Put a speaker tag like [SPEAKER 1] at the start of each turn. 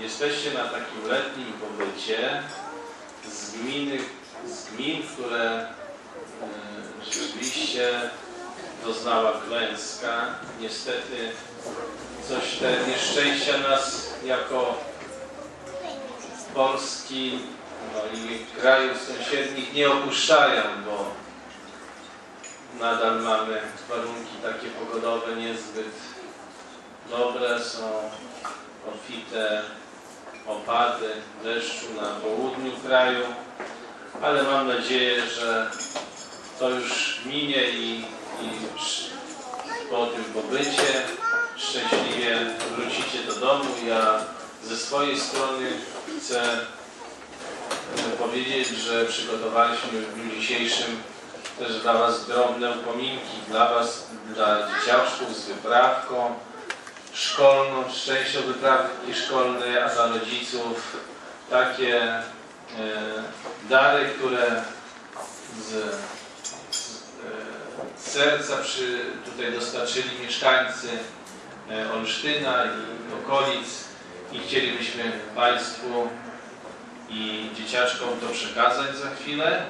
[SPEAKER 1] Jesteście na takim letnim pobycie z gminy, z gmin, które e, rzeczywiście doznała klęska. Niestety coś te nieszczęścia nas jako Polski no i krajów sąsiednich nie opuszczają, bo nadal mamy warunki takie pogodowe niezbyt dobre, są obfite opady deszczu na południu kraju, ale mam nadzieję, że to już minie i, i po tym pobycie szczęśliwie wrócicie do domu. Ja ze swojej strony chcę e, powiedzieć, że przygotowaliśmy w dniu dzisiejszym też dla Was drobne upominki, dla Was, dla dzieciaczków z wyprawką szkolną, szczęścią wyprawki szkolne, a dla rodziców takie e, dary, które z, z e, serca przy, tutaj dostarczyli mieszkańcy e, Olsztyna i okolic i chcielibyśmy Państwu i dzieciaczkom to przekazać za chwilę.